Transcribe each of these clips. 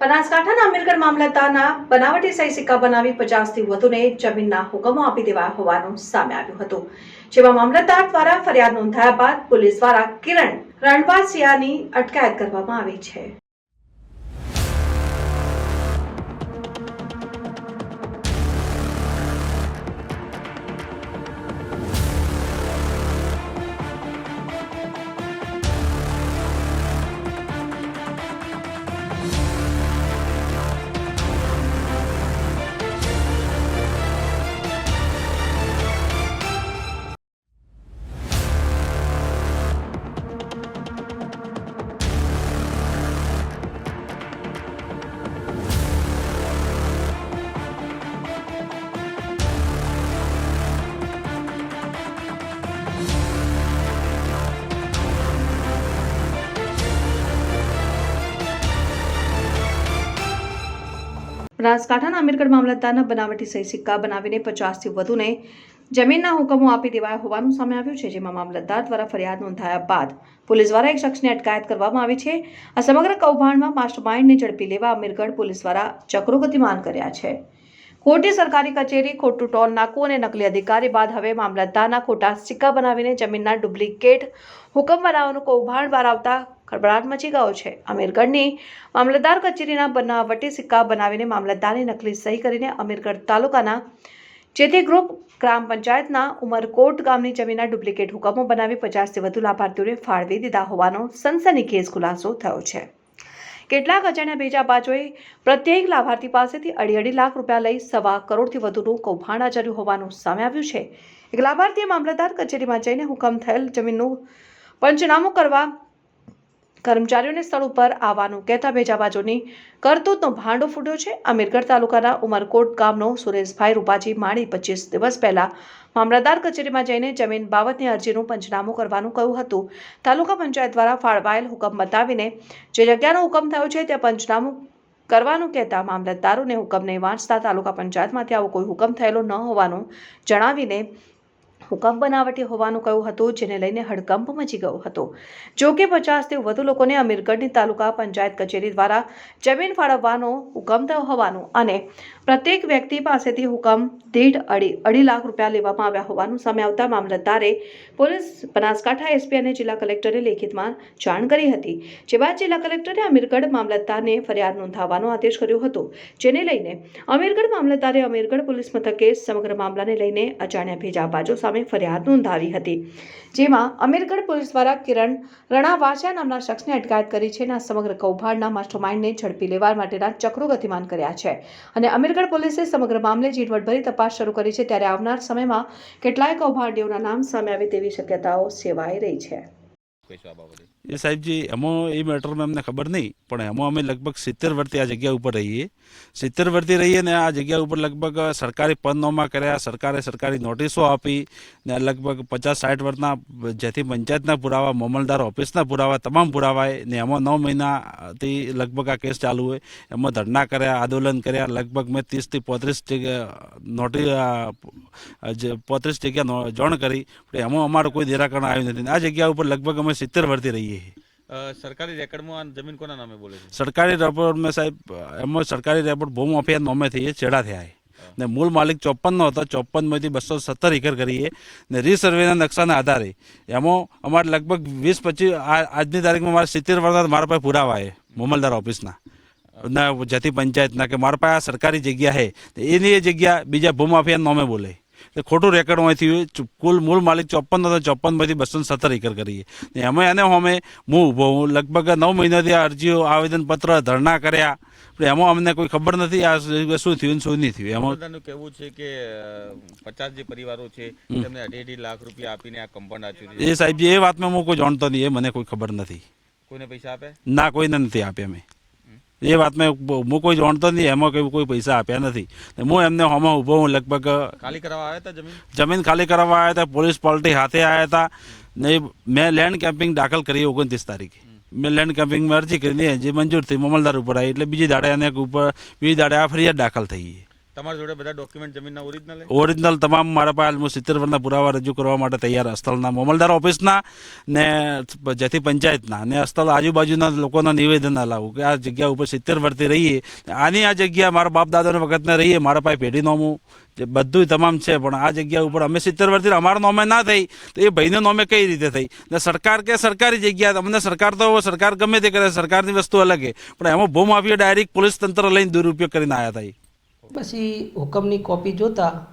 બનાસકાંઠાના અમીરગઢ મામલતદારના બનાવટી સહી સિક્કા બનાવી પચાસથી વધુને જમીનના હુકમો આપી દેવાયા હોવાનું સામે આવ્યું હતું. જેમાં મામલતદાર દ્વારા ફરિયાદ નોંધાયા બાદ પોલીસ દ્વારા કિરણ રણવાસિયાની અટકાયત કરવામાં આવી છે. બનાસકાંઠાના અમીરગઢ મામલતદારના બનાવટી સહી સિક્કા બનાવીને પચાસથી વધુને જમીનના હુકમો આપી દેવાયા હોવાનું સામે આવ્યું છે, જેમાં મામલતદાર દ્વારા ફરિયાદ નોંધાયા બાદ પોલીસ દ્વારા એક શખ્સને અટકાયત કરવામાં આવી છે. આ સમગ્ર કૌભાંડમાં માસ્ટરમાઇન્ડને ઝડપી લેવા અમીરગઢ પોલીસ દ્વારા ચક્રો ગતિમાન કર્યા છે. ખોટી સરકારી કચેરી, ખોટું ટોલ નાકું અને નકલી અધિકારી બાદ હવે મામલતદારના ખોટા સિક્કા બનાવીને જમીનના ડુપ્લિકેટ હુકમ બનાવવાનું કૌભાંડ બહાર આવતા ખળભળાટ મચી ગયો છે. અમીરગઢની મામલતદાર કચેરીના બનાવટી સિક્કા બનાવીને મામલતદારની નકલી સહી કરીને અમીરગઢ તાલુકાના જેથી ગ્રુપ ગ્રામ પંચાયતના ઉમરકોટ ગામની જમીનના ડુપ્લિકેટ હુકમો બનાવી પચાસથી વધુ લાભાર્થીઓને ફાળવી દીધા હોવાનો સનસનીખેજ ખુલાસો થયો છે. કેટલાક અજાણ્યા ભેજાબાજોએ પ્રત્યેક લાભાર્થી પાસેથી અઢી અઢી લાખ રૂપિયા લઈ સવા કરોડથી વધુનું કૌભાંડ આચર્યું હોવાનું સામે આવ્યું છે. એક લાભાર્થીએ મામલતદાર કચેરીમાં જઈને હુકમ થયેલ જમીનનું પંચનામું કરવા કર્મચારીઓને સ્થળ ઉપર આવવાનું કહેતા ભેજાબાજોની કરતૂતનો ભાંડો ફૂટ્યો છે. અમીરગઢ તાલુકાના ઉમરકોટ ગામનો સુરેશભાઈ રૂપાજી માળી પચીસ દિવસ પહેલા મામલતદાર કચેરીમાં જઈને જમીન બાબતની અરજીનું પંચનામું કરવાનું કહ્યું હતું. તાલુકા પંચાયત દ્વારા ફાળવાયેલ હુકમ બતાવીને જે જગ્યાનો હુકમ થયો છે ત્યાં પંચનામું કરવાનું કહેતા મામલતદારોને હુકમને વાંચતા તાલુકા પંચાયતમાંથી આવો કોઈ હુકમ થયેલો ન હોવાનું જણાવીને હુકમ બનાવટી હોવાનું કહ્યું હતું, જેને લઈને હડકંપ મચી ગયો હતો. જો કે પચાસથી વધુ લોકોને અમીરગઢની તાલુકા પંચાયત કચેરી દ્વારા જમીન ફાળવવાનો હુકમ થયો હોવાનું અને પ્રત્યેક વ્યક્તિ પાસેથી હુકમ દીઠ અઢી અઢી લાખ રૂપિયા લેવામાં આવ્યા હોવાનું સામે આવતા મામલતદારે પોલીસ, બનાસકાંઠા એસપી અને જિલ્લા કલેક્ટરે લેખિતમાં જાણ કરી હતી. જે બાદ જિલ્લા કલેક્ટરે અમીરગઢ મામલતદારને ફરિયાદ નોંધાવવાનો આદેશ કર્યો હતો, જેને લઈને અમીરગઢ મામલતદારે અમીરગઢ પોલીસ મથકે સમગ્ર મામલાને લઈને અજાણ્યા ભેજાબાજો સામે ફરિયાદ નોંધાવી હતી. જેમાં અમીરગઢ પોલીસ દ્વારા કિરણ રણાવાચા નામના શખ્સને અટકાયત કરી છે અને સમગ્ર કૌભાંડના માસ્ટરમાઇન્ડને ઝડપી લેવા માટેના ચક્રો ગતિમાન કર્યા છે. અને અમીરગઢ પોલીસે સમગ્ર મામલે ઝીણવટભરી તપાસ શરૂ કરી છે. ત્યારે આવનાર સમયમાં કેટલાય કૌભાંડીઓના નામ સામે આવે તેવી શક્યતાઓ સેવાઈ રહી છે. એ સાહેબજી એમાં એ મેટરમાં અમને ખબર નહીં, પણ એમાં અમે લગભગ સિત્તેર વર્ષથી આ જગ્યા ઉપર રહીએ. સિત્તેર વર્ષથી રહીએ ને આ જગ્યા ઉપર લગભગ સરકારી પદનામા કર્યા, સરકારે સરકારી નોટિસો આપી ને લગભગ પચાસ સાઠ વર્ષના જેથી પંચાયતના પુરાવા મામલદાર ઓફિસના પુરાવા તમામ પુરાવાય ને એમાં નવ મહિનાથી લગભગ આ કેસ ચાલુ હોય. એમાં ધરણા કર્યા, આંદોલન કર્યા, લગભગ મેં ત્રીસથી પોત્રીસ નોટિસ પોત્રીસ જગ્યા જોણ કરી એમાં અમારું કોઈ નિરાકરણ આવ્યું નથી. આ જગ્યા ઉપર લગભગ અમે સિત્તેર વર્ષથી રહીએ છીએ સરકારી રેકર્ડમાં આ જમીન કોના નામે બોલે છે? સરકારી રેપોર્ટ મેં સાહેબ એમાં સરકારી રેકોર્ડ ભૂમ માફિયા નોમે થઈએ છેડા થયા છે. ને મૂળ માલિક ચોપનનો હતો ચોપનમાંથી બસો સત્તર એકર કરીએ. ને રીસર્વેના નકશાના આધારે. એમાં અમારે લગભગ વીસ પચીસ આજની તારીખમાં મારે સિત્તેર વર્ષના મારા પાસે પુરાવા છે મોમલદાર ઓફિસના. ના જતી પંચાયતના કે મારા પાસે આ સરકારી જગ્યા છે. એની એ જગ્યા બીજા ભૂમાફિયા નોમે બોલે. તો ખોટું રેકર્ડમાંથી હોય. કુલ મૂળ માલિક ચોપન હતા ચોપનમાંથી બસો સત્તર એકર કરીએ. એમાં એને અમે હું ઊભો હું લગભગ નવ મહિનાથી આ અરજીઓ આવેદનપત્ર ધરણા કર્યા. પણ એમાં અમને કોઈ ખબર નથી આ શું થયું શું નહીં થયું. એમાં કેવું કહેવું છે કે પચાસ જે પરિવારો છે તેમને અઢી અઢી લાખ રૂપિયા આપીને આ કમ્પાઉન્ડ આપ્યું એ સાહેબજી એ વાતમાં હું કોઈ જાણતો નહીં એ મને કોઈ ખબર નથી. કોઈને પૈસા આપે? ના કોઈને નથી આપ્યા મેં એ વાતમાં હું કોઈ જાણતો નથી એમાં કોઈ કોઈ પૈસા આપ્યા નથી. હું એમને હોમાં ઊભો હું લગભગ ખાલી કરાવવા આવ્યા હતા જમીન? જમીન ખાલી કરવા આવ્યા હતા પોલીસ પાર્ટી હાથે આવ્યા હતા. ને મેં લેન્ડ કેમ્પિંગ દાખલ કરી ઓગણત્રીસ તારીખે. મેં લેન્ડ કેમ્પિંગમાં અરજી કરીને જે મંજૂર થઈ મામલદાર ઉપર આવી. એટલે બીજી દાડે અને ઉપર બીજી દાડે આ ફરિયાદ દાખલ થઈ. ગઈ તમારા જોડે બધા ડોક્યુમેન્ટ જમીનના ઓરિજિનલ ઓરિજિનલ તમામ મારા પાસે હું સિત્તેર વર્ષના પુરાવા રજૂ કરવા માટે તૈયાર અસ્થળના મામલદાર ઓફિસના ને જેથી પંચાયતના ને અસ્થળ આજુબાજુના લોકોના નિવેદન લાવું કે આ જગ્યા ઉપર સિત્તેર વર્ષથી રહીએ. આની આ જગ્યા મારા બાપ દાદાના વખતને રહીએ, મારા પાસે પેઢી નોમું. બધું તમામ છે, પણ આ જગ્યા ઉપર અમે સિત્તેર વર્ષથી અમારા નોમે ના થઈ. તો એ ભાઈને નોમે કઈ રીતે થઈ? ને સરકાર કે સરકારી જગ્યા? અમને સરકાર તો સરકાર ગમે તે કરે, સરકારની વસ્તુ અલગ છે. પણ એમાં ભૂમાફીઓ ડાયરેક્ટ પોલીસ તંત્ર લઈને દુરુપયોગ કરીને આવ્યા હતા એ હુકમની કોપી જોતા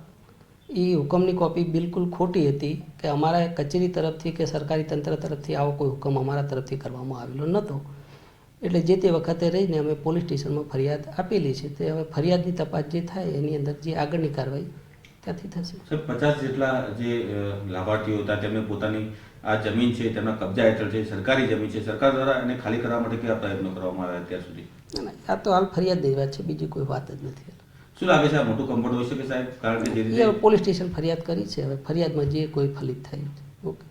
એ હુકમની કોપી બિલકુલ ખોટી હતી કે અમારા કચેરી તરફથી કે સરકારી તંત્ર તરફથી આવો કોઈ હુકમ અમારા તરફથી કરવામાં આવેલો નહોતો. એટલે જે તે વખતે રહીને અમે પોલીસ સ્ટેશનમાં ફરિયાદ આપેલી છે તે હવે ફરિયાદની તપાસ જે થાય એની અંદર જે આગળની કાર્યવાહી ત્યાંથી થશે. સર પચાસ જેટલા જે લાભાર્થીઓ હતા તેમને પોતાની આ જમીન છે તેમના કબજા હેઠળ છે સરકારી જમીન છે સરકાર દ્વારા એને ખાલી કરવા માટે કયા પ્રયત્નો કરવામાં આવ્યા અત્યાર સુધી? ના, ના, આ તો હાલ ફરિયાદની વાત છે બીજી કોઈ વાત જ નથી. શું લાગે છે મોટું કમ્ફર્ટ હોઈ શકે સાહેબ? કારણ કે પોલીસ સ્ટેશન ફરિયાદ કરી છે. હવે ફરિયાદમાં જે કોઈ ફલિત થાય ઓકે.